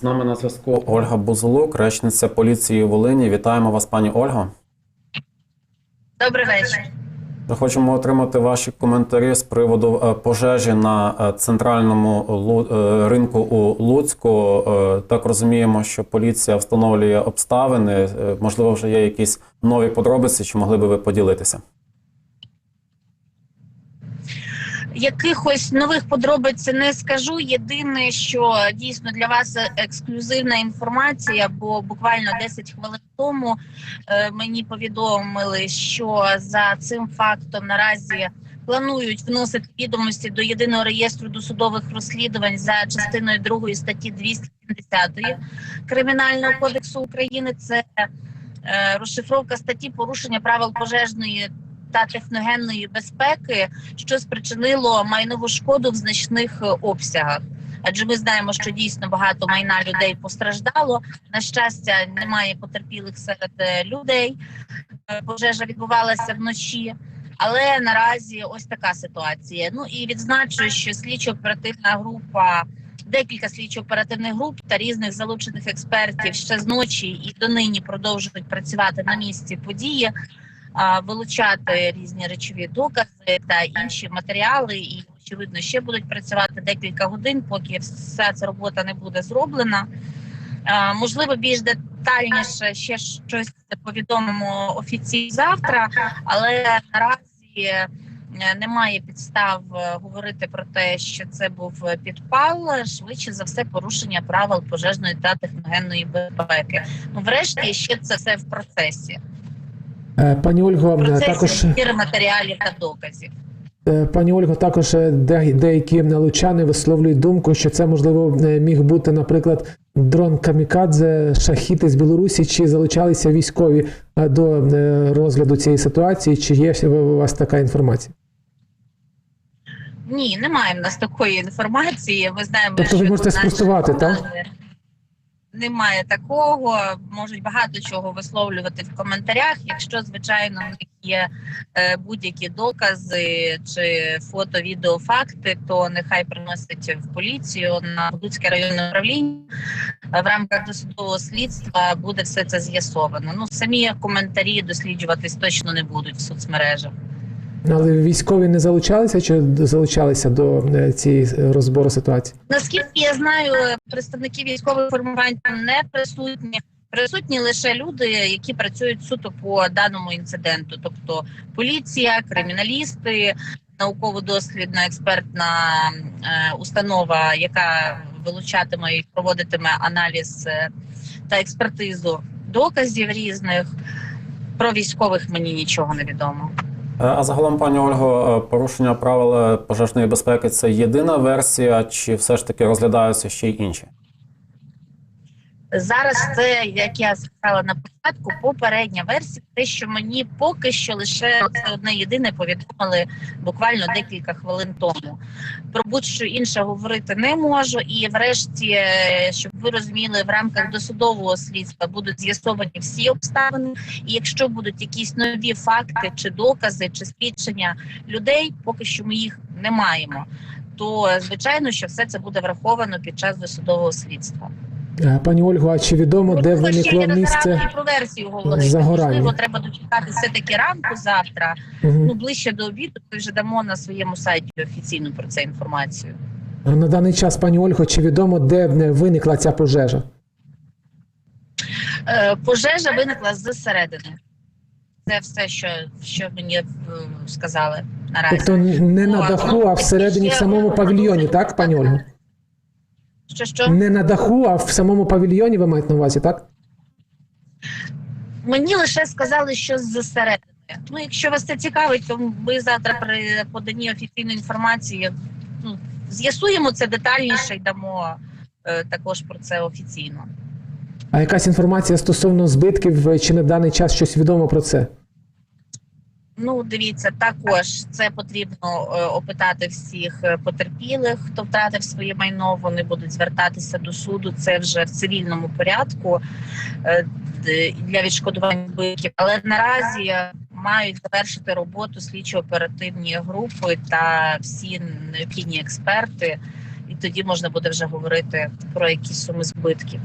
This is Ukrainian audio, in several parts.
З нами на зв'язку Ольга Бузулук, речниця поліції Волині. Вітаємо вас, пані Ольго. Добрий вечір. Ми хочемо отримати ваші коментарі з приводу е, пожежі на е, центральному е, ринку у Луцьку. Так розуміємо, що поліція встановлює обставини. Можливо, вже є якісь нові подробиці, чи могли би ви поділитися? Якихось нових подробиць не скажу. Єдине, що дійсно для вас ексклюзивна інформація, бо буквально 10 хвилин тому е, мені повідомили, що за цим фактом наразі планують вносити відомості до єдиного реєстру досудових розслідувань за частиною 2 статті 270 Кримінального кодексу України. Це е, розшифровка статті порушення правил пожежної та техногенної безпеки, що спричинило майнову шкоду в значних е, обсягах. Адже ми знаємо, що дійсно багато майна людей постраждало. На щастя, немає потерпілих серед е, людей. Е, Пожежа відбувалася вночі. Але наразі ось така ситуація. Ну і відзначу, що слідчо-оперативна група, декілька слідчо-оперативних груп та різних залучених експертів ще з ночі і донині продовжують працювати на місці події вилучати різні речові докази та інші матеріали, і очевидно ще будуть працювати декілька годин, поки вся ця робота не буде зроблена. Можливо, більш детальніше ще щось повідомимо офіційно завтра, але наразі е, немає підстав е, говорити про те, що це був підпал, швидше за все, порушення правил пожежної та техногенної безпеки. Ну, врешті, ще це все в процесі. Е, Пані Ольго, В е, процесі також збір матеріалів та доказів. е, пані Ольго, також е, деякі лучани висловлюють думку, що це можливо е, міг бути, наприклад, дрон камікадзе, шахіти з Білорусі, чи залучалися військові е, до е, розгляду цієї ситуації, чи є у вас така інформація? Ні, немає в нас такої інформації. Ми знаємо, Тобто ви що можете наші спростувати, так? Немає такого, можуть багато чого висловлювати в коментарях. Якщо звичайно в них є е, будь-які докази чи фото, відео, факти, то нехай приносять в поліцію на Будуцьке районне управління. В рамках досудового слідства буде все це з'ясовано. Ну самі коментарі досліджуватись точно не будуть в соцмережах. Але військові не залучалися чи залучалися до е, цієї е, розбору ситуації? Наскільки я знаю, представники військових формувань там не присутні. Присутні лише люди, які працюють суто по даному інциденту, тобто поліція, криміналісти, науково-дослідна експертна е, установа, яка вилучатиме і проводитиме аналіз та експертизу доказів різних. Про військових мені нічого не відомо. Е, А загалом, пані Ольго, е, порушення правил пожежної безпеки це єдина версія, чи все ж таки розглядаються ще й інші? Зараз це, як я сказала на початку, попередня версія, те, що мені поки що лише це одне єдине повідомили буквально декілька хвилин тому. Про будь-що інше говорити не можу. І врешті, е, щоб ви розуміли, в рамках досудового слідства будуть з'ясовані всі обставини. І якщо будуть якісь нові факти, чи докази, чи свідчення людей, поки що ми їх не маємо. То звичайно, що все це буде враховано під час досудового слідства. Е, Пані Ольго, а чи відомо, де Можливо, ще виникло місце? про версію говорити. загорання. Можливо, треба дочекати все-таки ранку завтра. Мгм. Ну ближче до обіду. Ми вже дамо на своєму сайті офіційну про це інформацію. На даний час, пані Ольго, чи відомо, де виникла ця пожежа? Е, пожежа виникла зсередини. Це все, що, що мені е, сказали наразі. Тобто не на даху, ну, а всередині в самому павільйоні, так, пані Ольго? Що що Не на даху, а в самому павільйоні ви маєте на увазі, так? мені лише сказали, що зсередини. Ну, якщо вас це цікавить, то ми завтра при поданні офіційної інформації ну, з'ясуємо це детальніше і дамо е, також про це офіційно. А якась інформація стосовно збитків, чи на даний час щось відомо про це? Ну, дивіться, також це потрібно е, опитати всіх е, потерпілих, хто втратив своє майно. Вони будуть звертатися до суду. Це вже в цивільному порядку е, для відшкодування збитків. Але наразі мають завершити роботу слідчо-оперативні групи та всі необхідні експерти. і тоді можна буде вже говорити про якісь суми збитків.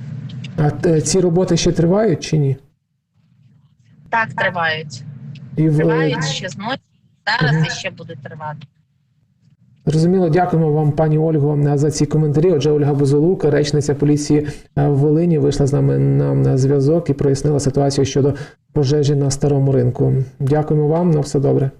А ці роботи ще тривають чи ні? Так тривають. І в Тривають ще з ночі, зараз і ще будуть тривати. Зрозуміло, дякуємо вам, пані Ольго, за ці коментарі. Отже, Ольга Бузолук, речниця поліції е, в Волині, вийшла з нами на зв'язок і прояснила ситуацію щодо пожежі на старому ринку. Дякуємо вам, на все добре.